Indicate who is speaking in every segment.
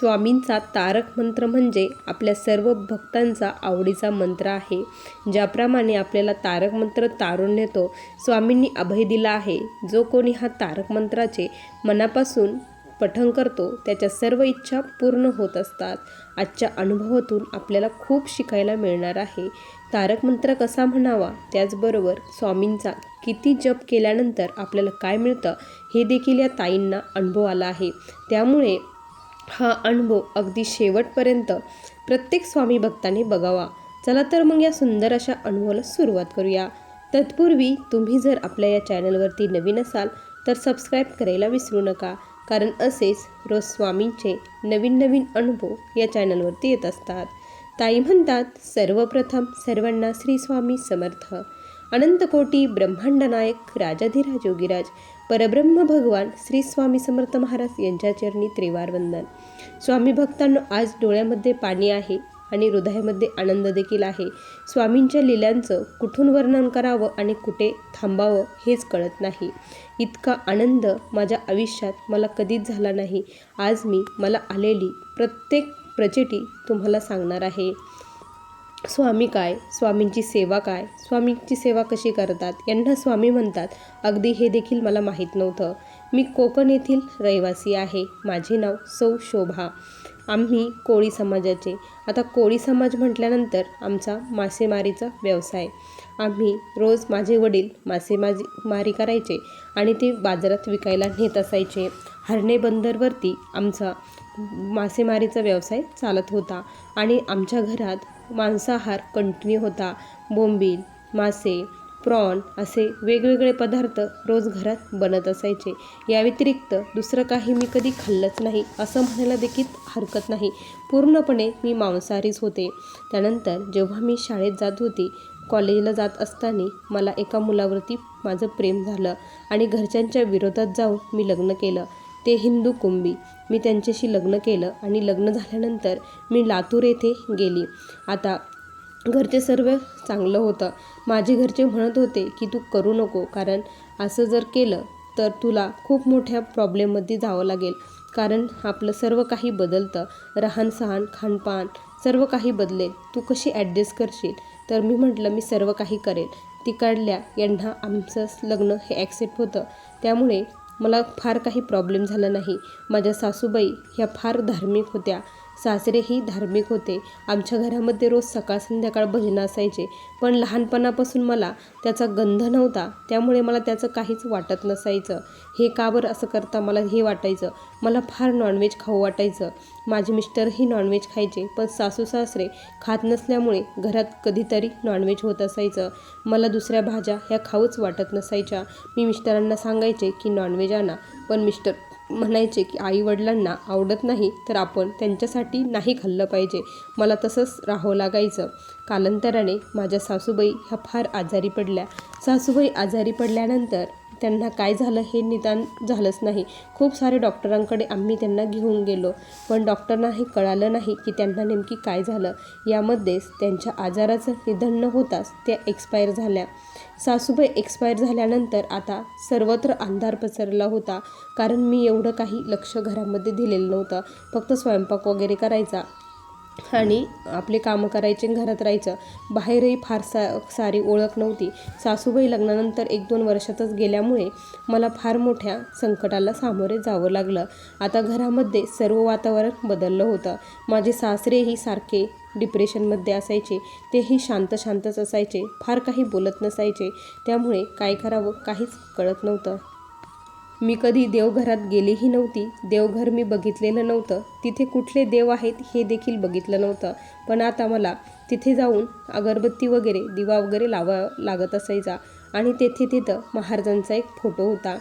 Speaker 1: स्वामींचा तारक मंत्र म्हणजे आपल्या सर्व भक्तांचा आवडीचा मंत्र आहे. ज्याप्रमाणे आपल्याला तारक मंत्र तारून नेतो स्वामींनी अभय दिला आहे. जो कोणी हा तारक मंत्राचे मनापासून पठण करतो त्याच्या सर्व इच्छा पूर्ण होत असतात. आजच्या अनुभवातून आपल्याला खूप शिकायला मिळणार आहे. तारक मंत्र कसा म्हणावा? त्याचबरोबर स्वामींचा किती जप केल्यानंतर आपल्याला काय मिळतं? हे देखील या ताईंना अनुभव आला आहे. त्यामुळे हा अनुभव अगदी शेवटपर्यंत प्रत्येक स्वामी भक्ताने बघावा. चला तर मग या सुंदर अशा अनुभवाला सुरुवात करूया. तत्पूर्वी तुम्ही जर आपल्या या चॅनलवरती नवीन असाल तर सबस्क्राईब करायला विसरू नका. कारण असेच रोज स्वामींचे नवीन नवीन अनुभव या चॅनलवरती येत असतात. ताई म्हणतात सर्वप्रथम सर्वांना श्री स्वामी समर्थ. अनंतकोटी ब्रह्मांड नायक राजाधिराज योगीराज. परब्रह्म भगवान श्री स्वामी समर्थ महाराज यांच्या चरणी त्रिवार वंदन. स्वामी भक्तांनो आज डोळ्यामध्ये पाणी आहे आणि हृदयामध्ये आनंद देखील आहे. स्वामींच्या लिलांचं कुठून वर्णन करावं आणि कुठे थांबावं हेच कळत नाही. इतका आनंद माझ्या आयुष्यात मला कधीच झाला नाही. आज मी मला आलेली प्रत्येक प्रचिटी तुम्हाला सांगणार आहे. स्वामी काय? स्वामींची सेवा काय? स्वामींची सेवा कशी करतात? यांना स्वामी म्हणतात. अगदी हे देखील मला माहीत नव्हतं. मी कोकण येथील रहिवासी आहे. माझे नाव सौ शोभा. आम्ही कोळी समाजाचे. आता कोळी समाज म्हटल्यानंतर आमचा मासेमारीचा व्यवसाय. आम्ही रोज माझे वडील मासेमारी मारी करायचे आणि ते बाजारात विकायला नेत असायचे. हरणे बंदरवरती आमचा मासेमारीचा व्यवसाय चालत होता आणि आमच्या घरात मांसाहार कंटिन्यू होता. बोंबील मासे प्रॉन असे वेगवेगळे पदार्थ रोज घरात बनत असायचे. या व्यतिरिक्त दुसरं काही मी कधी खाल्लंच नाही असं म्हणायला देखील हरकत नाही. पूर्णपणे मी मांसाहारीच होते. त्यानंतर जेव्हा मी शाळेत जात होती कॉलेजला जात असताना मला एका मुलावरती माझं प्रेम झालं आणि घरच्यांच्या विरोधात जाऊन मी लग्न केलं. ते हिंदू कुंभी. मी त्यांच्याशी लग्न केलं आणि लग्न झाल्यानंतर मी लातूर येथे गेली. आता घरचे सर्व चांगलं होतं. माझे घरचे म्हणत होते की तू करू नको. कारण असं जर केलं तर तुला खूप मोठ्या प्रॉब्लेममध्ये जावं लागेल. कारण आपलं सर्व काही बदलतं. रहान खानपान सर्व काही बदलेल. तू कशी ॲडजस्ट करशील? तर मी म्हटलं मी सर्व काही करेल. तिकडल्या यांना आमचं लग्न हे ॲक्सेप्ट होतं. त्यामुळे मला फार काही प्रॉब्लेम झाला नाही. माझ्या सासूबाई ह्या फार धार्मिक होत्या. सासरेही धार्मिक होते. आमच्या घरामध्ये रोज सकाळ संध्याकाळ भजन असायचे. पण लहानपणापासून मला त्याचा गंध नव्हता. त्यामुळे मला त्याचं काहीच वाटत नसायचं. हे का बरं असं करता मला हे वाटायचं. मला फार नॉनव्हेज खाऊ वाटायचं. माझे मिस्टरही नॉनव्हेज खायचे. पण सासू सासरे खात नसल्यामुळे घरात कधीतरी नॉनव्हेज होत असायचं. मला दुसऱ्या भाज्या ह्या खाऊच वाटत नसायच्या. मी मिस्टरांना सांगायचे की नॉनव्हेज आणा. पण मिस्टर म्हणायचे की आईवडिलांना आवडत नाही तर आपण त्यांच्यासाठी नाही खाल्लं पाहिजे. मला तसंच राहावं लागायचं. कालांतराने माझ्या सासूबाई ह्या फार आजारी पडल्या. सासूबाई आजारी पडल्यानंतर त्यांना काय झालं हे निदान झालंच नाही. खूप सारे डॉक्टरांकडे आम्ही त्यांना घेऊन गेलो. पण डॉक्टरांना हे कळालं नाही की त्यांना नेमकी काय झालं. यामध्येच त्यांच्या आजाराचं निधन न होताच त्या एक्सपायर झाल्या. सासूबाई एक्सपायर झाल्यानंतर आता सर्वत्र अंधार पसरला होता. कारण मी एवढं काही लक्ष घरामध्ये दिलेलं नव्हतं. फक्त स्वयंपाक वगैरे करायचा आणि आपले कामं करायचे घरात राहायचं. बाहेरही फार सा सारी ओळख नव्हती. सासूबाई लग्नानंतर एक दोन वर्षातच गेल्यामुळे मला फार मोठ्या संकटाला सामोरे जावं लागलं. आता घरामध्ये सर्व वातावरण बदललं होतं. माझे सासरेही सारखे डिप्रेशनमध्ये असायचे तेही शांत शांतच असायचे फार काही बोलत नसायचे त्यामुळे काय करावं काहीच कळत नव्हतं. मी कधी देवघरात गेलीही नव्हती देवघर मी बघितलेलं नव्हतं तिथे कुठले देव आहेत हे देखील बघितलं नव्हतं पण आता मला तिथे जाऊन अगरबत्ती वगैरे दिवा वगैरे लावा लागत असायचा आणि तेथे तिथं महाराजांचा एक फोटो होता.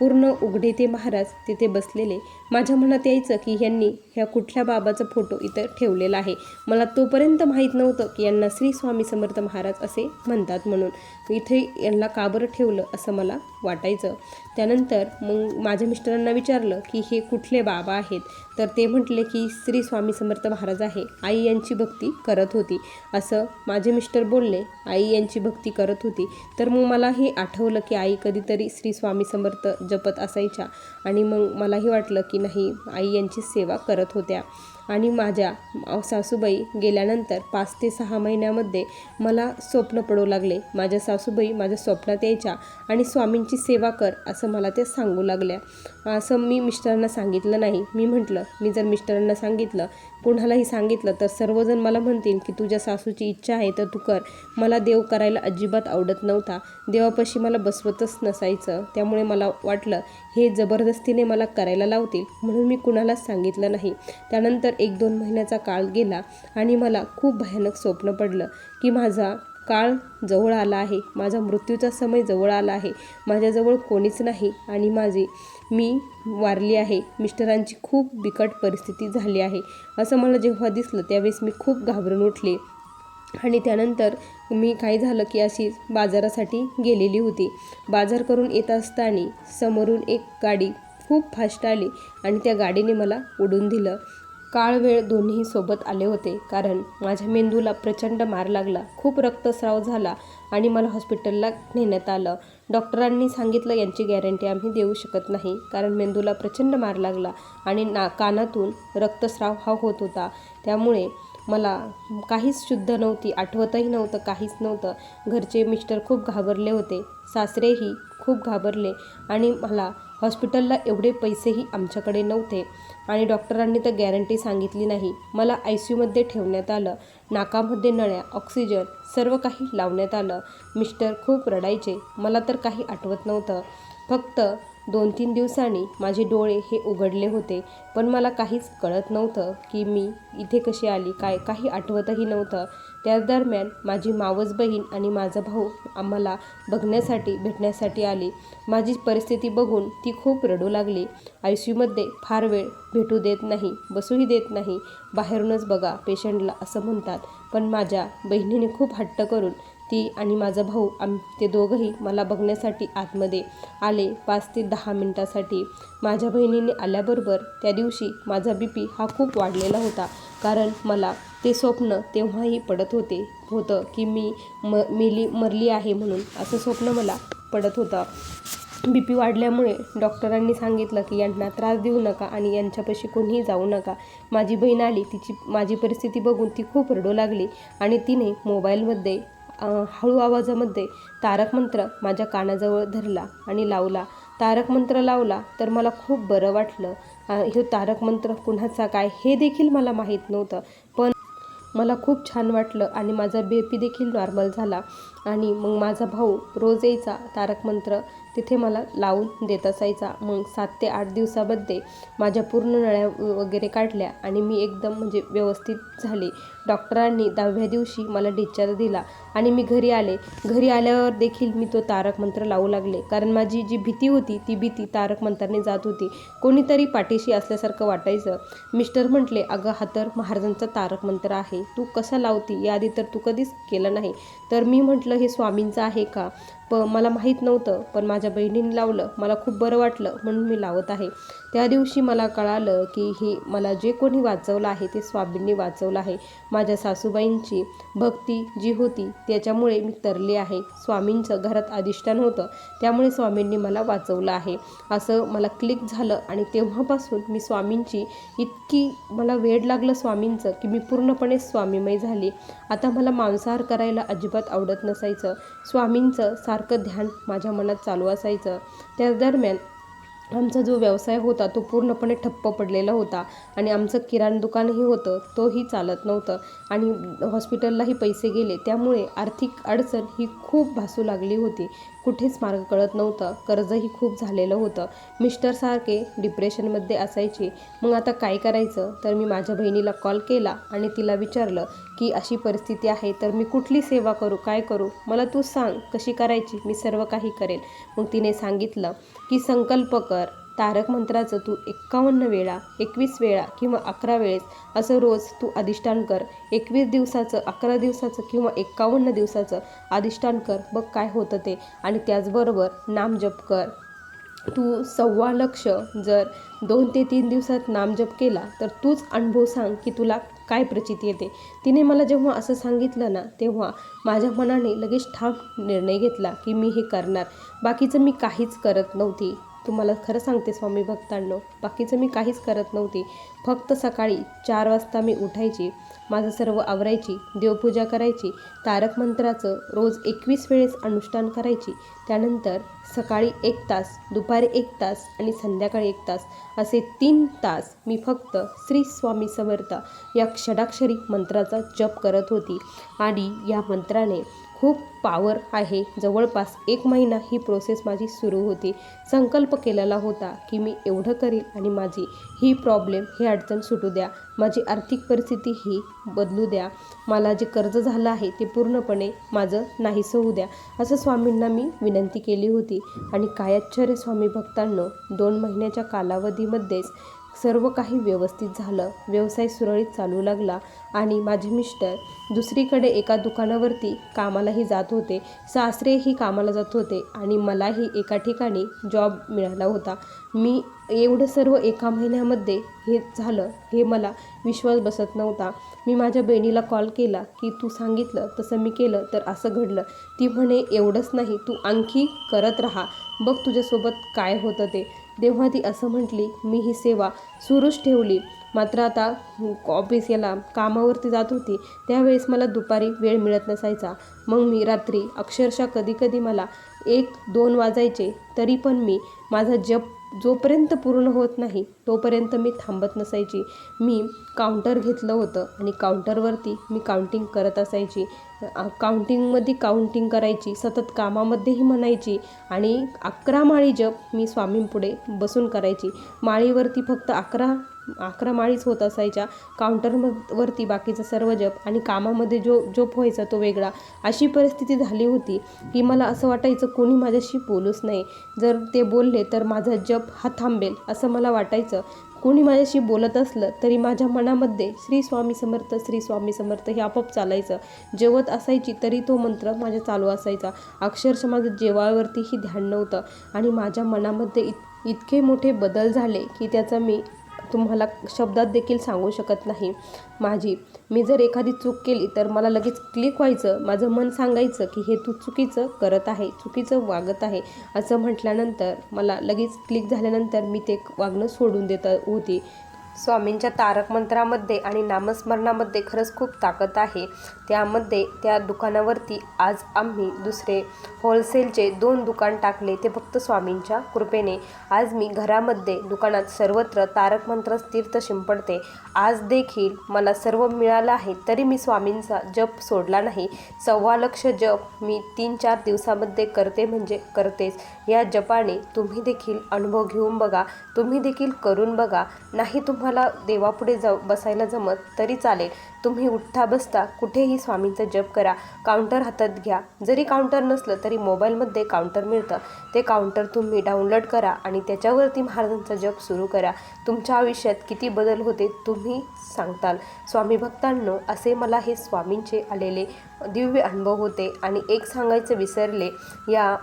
Speaker 1: पूर्ण उघडे ते महाराज तिथे बसलेले. माझ्या मनात यायचं की यांनी ह्या कुठल्या बाबाचा फोटो इथं ठेवलेला आहे. मला तोपर्यंत माहीत नव्हतं की यांना श्री स्वामी समर्थ महाराज असे म्हणतात म्हणून. इथे यांना का बरं ठेवलं असं मला वाटायचं. त्यानंतर मग माझ्या मिस्टरांना विचारलं की हे कुठले बाबा आहेत? तर ते म्हटले की श्री स्वामी समर्थ महाराज आहे आई यांची भक्ती करत होती. असं माझे मिस्टर बोलले आई यांची भक्ती करत होती. तर मग मलाही आठवलं की आई कधीतरी श्री स्वामी समर्थ जपत असायच्या. आणि मग मलाही वाटलं की नाही आई यांची सेवा करत होत्या. आणि माझ्या सासूबाई गेल्यानंतर पाच ते सहा महिन्यामध्ये मला स्वप्न पडू लागले. माझ्या सासूबाई माझ्या स्वप्नात यायच्या आणि स्वामींची सेवा कर असं मला ते सांगू लागल्या. असं मी मिस्टरांना सांगितलं नाही. मी म्हटलं मी जर मिस्टरांना सांगितलं कोणालाही सांगितलं तर सर्वजण मला म्हणतील की तुझ्या सासूची इच्छा आहे तर तू कर. मला देव करायला अजिबात आवडत नव्हता. देवापाशी मला बसवतच नसायचं. त्यामुळे मला वाटलं हे जबरदस्तीने मला करायला लावतील. म्हणून मी कुणालाच सांगितलं नाही. त्यानंतर एक दोन महिन्याचा काळ गेला आणि मला खूप भयानक स्वप्न पडलं की माझा काळ जवळ आला आहे. माझा मृत्यूचा समय जवळ आला आहे. माझ्याजवळ कोणीच नाही आणि माझे मी वारली आहे. मिस्टरांची खूप बिकट परिस्थिती झाली आहे. असं मला जेव्हा दिसलं त्यावेळेस मी खूप घाबरून उठले. आणि त्यानंतर मी काय झालं की अशी बाजारासाठी गेलेली होती. बाजार करून येत असताना समोरून एक गाडी खूप फास्ट आली आणि त्या गाडीने मला उडून दिलं. काळ वेळ दोन्ही सोबत आले होते. कारण माझ्या मेंदूला प्रचंड मार लागला. खूप रक्तस्राव झाला आणि मला हॉस्पिटलला नेण्यात आलं. डॉक्टरांनी सांगितलं यांची गॅरंटी आम्ही देऊ शकत नाही. कारण मेंदूला प्रचंड मार लागला आणि ना कानातून रक्तस्राव हा होत होता. त्यामुळे मला काहीच शुद्ध नव्हती आठवतही नव्हतं काहीच नव्हतं. घरचे मिस्टर खूप घाबरले होते. सासरेही खूप घाबरले आणि मला हॉस्पिटलला एवढे पैसेही आमच्याकडे नव्हते. आणि डॉक्टरांनी तर गॅरंटी सांगितली नाही. मला आय सी यूमध्ये ठेवण्यात आलं. नाकामध्ये नळ्या ऑक्सिजन सर्व काही लावण्यात आलं. मिस्टर खूप रडायचे. मला तर काही आठवत नव्हतं. फक्त दोन तीन दिवसांनी माझे डोळे हे उघडले होते. पण मला काहीच कळत नव्हतं की मी इथे कशी आली. काय काही आठवतही नव्हतं. त्या दरम्यान माझी मावस बहीण आणि माझा भाऊ आम्हाला बघण्यासाठी भेटण्यासाठी आली. माझी परिस्थिती बघून ती खूप रडू लागली. आय सी यूमध्ये फार वेळ भेटू देत नाही बसूही देत नाही. बाहेरूनच बघा पेशंटला असं म्हणतात. पण माझ्या बहिणीने खूप हट्ट करून ती आणि माझा भाऊ आम ते दोघंही मला बघण्यासाठी आतमध्ये आले पाच ते दहा मिनटासाठी. माझ्या बहिणीने आल्याबरोबर त्या दिवशी माझा बी पी हा खूप वाढलेला होता. कारण मला ते स्वप्न तेव्हाही पडत होते होतं की मी म मेली मरली आहे म्हणून. असं स्वप्न मला पडत होतं. बी पी वाढल्यामुळे डॉक्टरांनी सांगितलं की यांना त्रास देऊ नका आणि यांच्यापाशी कोणीही जाऊ नका. माझी बहीण आली तिची माझी परिस्थिती बघून ती खूप रडू लागली आणि तिने मोबाईलमध्ये हळू आवाजामध्ये तारक मंत्र माझ्या कानाजवळ धरला आणि लावला. तारक मंत्र लावला तर मला खूप बरं वाटलं. हे तारक मंत्र कुणाचा काय हे देखील मला माहीत नव्हतं. पण मला खूप छान वाटलं आणि माझा बेपी देखील नॉर्मल झाला. आणि मग माझा भाऊ रोज यायचा तारक मंत्र तिथे मला लावून देत असायचा. मग सात ते आठ दिवसामध्ये माझ्या पूर्ण नळ्या वगैरे काढल्या आणि मी एकदम म्हणजे व्यवस्थित झाले. डॉक्टरांनी दहाव्या दिवशी मला डिस्चार्ज दिला आणि मी घरी आले. घरी आल्यावर देखील मी तो तारक मंत्र लावू लागले. कारण माझी जी भीती होती ती भीती तारक मंत्राने जात होती. कोणीतरी पाठीशी असल्यासारखं वाटायचं. मिस्टर म्हटले अगं हा तर महाराजांचा तारक मंत्र आहे. तू कसा लावती? याआधी तर तू कधीच केलं नाही तर मी म्हटलं हे स्वामींचं आहे का? प मला माहीत नव्हतं. पण माझ्या बहिणीने लावलं. मला खूप बरं वाटलं. म्हणून मी लावत आहे. त्या दिवशी मला कळालं की हे मला जे कोणी वाचवलं आहे ते स्वामींनी वाचवलं आहे. माझ्या सासूबाईंची भक्ती जी होती त्याच्यामुळे मी तरले आहे. स्वामींचं घरात अधिष्ठान होतं. त्यामुळे स्वामींनी मला वाचवलं आहे. असं मला क्लिक झालं आणि तेव्हापासून मी स्वामींची इतकी मला वेड लागलं स्वामींचं की मी पूर्णपणे स्वामीमय झाली. आता मला मांसाहार करायला अजिबात आवडत नसायचं. स्वामींचं सारखं ध्यान माझ्या मनात चालू असायचं. त्या दरम्यान आमचा जो व्यवसाय होता तो पूर्णपणे ठप्प पडलेला होता आणि आमचं किराणा दुकानही होतं तोही चालत नव्हतं आणि हॉस्पिटललाही पैसे गेले. त्यामुळे आर्थिक अडचण ही खूप भासू लागली होती. कुठेच मार्ग कळत नव्हतं. कर्जही खूप झालेलं होतं. मिस्टर सारखे डिप्रेशनमध्ये असायचे. मग आता काय करायचं? तर मी माझ्या बहिणीला कॉल केला आणि तिला विचारलं की अशी परिस्थिती आहे तर मी कुठली सेवा करू काय करू? मला तू सांग कशी करायची? मी सर्व काही करेन. मग तिने सांगितलं की संकल्प कर. तारक मंत्राचं तू एक्कावन्न वेळा एकवीस वेळा किंवा अकरा वेळेस असं रोज तू अधिष्ठान कर. एकवीस दिवसाचं अकरा दिवसाचं किंवा एक्कावन्न दिवसाचं अधिष्ठान कर. बघ काय होतं ते. आणि त्याचबरोबर नामजप कर. तू सव्वा लक्ष जर दोन ते तीन दिवसात नामजप केला तर तूच अनुभव सांग की तुला काय प्रचिती येते? तिने मला जेव्हा असं सांगितलं ना तेव्हा माझ्या मनाने लगेच ठाम निर्णय घेतला की मी हे करणार. बाकीचं मी काहीच करत नव्हती. तुम्हाला खरं सांगते स्वामी भक्तांनो बाकीचं मी काहीच करत नव्हती. फक्त सकाळी चार वाजता मी उठायची माझं सर्व आवरायची देवपूजा करायची तारक मंत्राचं रोज एकवीस वेळेस अनुष्ठान करायची. त्यानंतर सकाळी एक तास दुपारी एक तास आणि संध्याकाळी एक तास असे तीन तास मी फक्त श्री स्वामी समर्थ या षडाक्षरी मंत्राचा जप करत होती. आणि या मंत्राने खूप पावर आहे. जवळपास एक महिना ही प्रोसेस माझी सुरू होती. संकल्प केलेला होता की मी एवढं करील आणि माझी ही प्रॉब्लेम ही अडचण सुटू द्या. माझी आर्थिक परिस्थिती ही बदलू द्या. मला जे कर्ज झालं आहे ते पूर्णपणे माझं नाहीसं होऊ द्या. असं स्वामींना मी विनंती केली होती. आणि काय आश्चर्य स्वामी भक्तांनो दोन महिन्याच्या कालावधीमध्येच सर्व काही व्यवस्थित झालं. व्यवसाय सुरळीत चालू लागला आणि माझे मिस्टर दुसरीकडे एका दुकानावरती कामालाही जात होते. सासरेही कामाला जात होते आणि मलाही एका ठिकाणी जॉब मिळाला होता. मी एवढं सर्व एका महिन्यामध्ये हे झालं हे मला विश्वास बसत नव्हता. मी माझ्या बहिणीला कॉल केला की तू सांगितलं तसं मी केलं तर असं घडलं. ती म्हणे एवढंच नाही तू आणखी करत राहा. बघ तुझ्यासोबत काय होतं ते. तेव्हा ती असं म्हटली मी ही सेवा सुरूच ठेवली. मात्र आता ऑफिस याला कामावरती जात होती. त्यावेळेस मला दुपारी वेळ मिळत नसायचा. मग मी रात्री अक्षरशः कधीकधी मला एक दोन वाजायचे तरी पण मी माझा जप जोपर्यंत पूर्ण होत नाही तोपर्यंत मी थांबत नसायची. मी काउंटर घेतलं होतं आणि काउंटरवरती मी काउंटिंग करत असायची. काउंटिंगमध्ये काउंटिंग करायची सतत कामामध्येही म्हणायची आणि अकरा माळी जप मी स्वामींपुढे बसून करायची. माळीवरती फक्त अकरा अकरा माळीच होत असायच्या. काउंटरवरती बाकीचं सर्व जप आणि कामामध्ये जो जोप व्हायचा तो वेगळा. अशी परिस्थिती झाली होती की मला असं वाटायचं कोणी माझ्याशी बोलूच नाही जर ते बोलले तर माझा जप हा थांबेल असं मला वाटायचं. कोणी माझ्याशी बोलत असलं तरी माझ्या मनामध्ये श्री स्वामी समर्थ श्री स्वामी समर्थ हे आपोआप चालायचं. जेवत असायची तरी तो मंत्र माझ्या चालू असायचा. अक्षरशः माझं जेवावरतीही ध्यान नव्हतं आणि माझ्या मनामध्ये इत इतके मोठे बदल झाले की त्याचा मी तुम्हाला शब्दात देखील सांगू शकत नाही. माझी मी जर एखादी चूक केली तर मला लगेच क्लिक व्हायचं माझं मन सांगायचं की हे तू चुकीचं करत आहे चुकीचं वागत आहे असं म्हटल्यानंतर मला लगेच क्लिक झाल्यानंतर मी ते वागणं सोडून देत होती. स्वामींच्या तारक मंत्रामध्ये आणि नामस्मरणामध्ये खरंच खूप ताकद आहे. त्यामध्ये त्या दुकानावरती आज आम्ही दुसरे होलसेलचे दोन दुकान टाकले ते फक्त स्वामींच्या कृपेने. आज मी घरामध्ये दुकानात सर्वत्र तारक मंत्र तीर्थ शिंपडते. आज देखील मला सर्व मिळालं आहे तरी मी स्वामींचा जप सोडला नाही. सव्वा लक्ष जप मी तीन चार दिवसामध्ये करते म्हणजे करतेच. या जपाने तुम्ही देखील अनुभव घेऊन बघा तुम्ही देखील करून बघा. नाही तुम्हाला देवापुढे जाऊ बसायला जमत तरी चालेल. तुम्ही उठता बसता कुठेही स्वामींचा जप करा. काउंटर हातात घ्या. जरी काउंटर नसलं तरी मोबाईलमध्ये काउंटर मिळतं. ते काउंटर तुम्ही डाउनलोड करा आणि त्याच्यावरती महाराजांचा जप सुरू करा. तुमच्या आयुष्यात किती बदल होते तुम्ही सांगताल. स्वामी भक्तांनो असे मला हे स्वामींचे आलेले दिव्य अनुभव होते आणि एक सांगायचं विसरले. या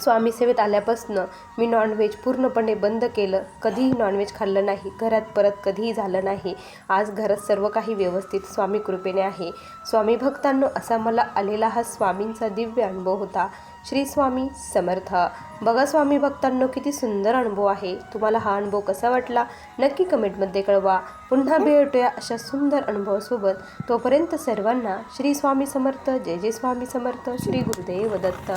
Speaker 1: स्वामी सेवेत आल्यापासनं मी नॉनव्हेज पूर्णपणे बंद केलं. कधीही नॉनव्हेज खाल्लं नाही. घरात परत कधीही झालं नाही. आज घरात सर्व काही व्यवस्थित स्वामी कृपेने आहे. स्वामी भक्तांनो असा मला आलेला हा स्वामींचा दिव्य अनुभव होता. श्री स्वामी समर्थ. बघा स्वामी भक्तांनो किती सुंदर अनुभव आहे. तुम्हाला हा अनुभव कसा वाटला? नक्की कमेंटमध्ये कळवा. पुन्हा भेटूया अशा सुंदर अनुभवासोबत. तोपर्यंत सर्वांना श्री स्वामी समर्थ जय जय स्वामी समर्थ श्री गुरुदेव दत्त.